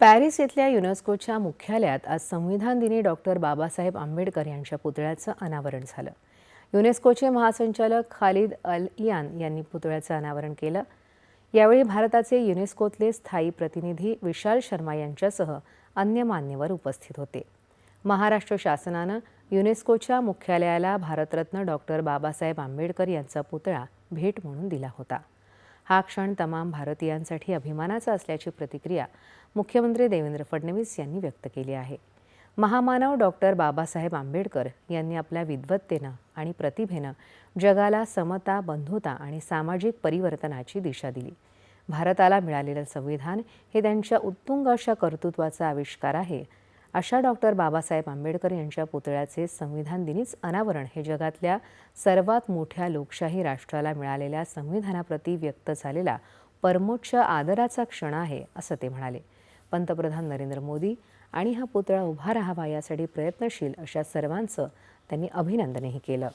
Paris इथल्या युनेस्कोच्या मुख्यालयात आज संविधान दिनी डॉक्टर बाबासाहेब आंबेडकर यांच्या पुतळ्याचं अनावरण झालं. युनेस्कोचे महासंचालक खालिद अल इयान यांनी पुतळ्याचं अनावरण केलं. यावेळी भारताचे युनेस्कोतले स्थायी प्रतिनिधी विशाल शर्मा यांच्यासह अन्य मान्यवर उपस्थित होते. महाराष्ट्र शासनानं युनेस्कोच्या मुख्यालयाला भारतरत्न डॉक्टर बाबासाहेब आंबेडकर यांचा पुतळा भेट म्हणून दिला होता. हा क्षण तमाम भारतीयांसाठी अभिमानाचा असल्याची प्रतिक्रिया मुख्यमंत्री देवेंद्र फडणवीस यांनी व्यक्त केली आहे. महामानव डॉक्टर बाबासाहेब आंबेडकर यांनी आपल्या विद्वत्तेनं आणि प्रतिभेनं जगाला समता बंधुता आणि सामाजिक परिवर्तनाची दिशा दिली. भारताला मिळालेलं संविधान हे त्यांच्या उत्तुंग अशा कर्तृत्वाचा आविष्कार आहे अशा डॉक्टर बाबासाहेब आंबेडकर यांच्या पुतळ्याचे संविधान दिनीच अनावरण. हे जगातल्या सर्वात मोठ्या लोकशाही राष्ट्राला मिळालेल्या संविधानाप्रती व्यक्त झालेला परमोच्च आदराचा क्षण आहे असं ते म्हणाले. पंतप्रधान नरेंद्र मोदी आणि हा पुतळा उभा राहावा यासाठी प्रयत्नशील अशा सर्वांचं त्यांनी अभिनंदनही केलं.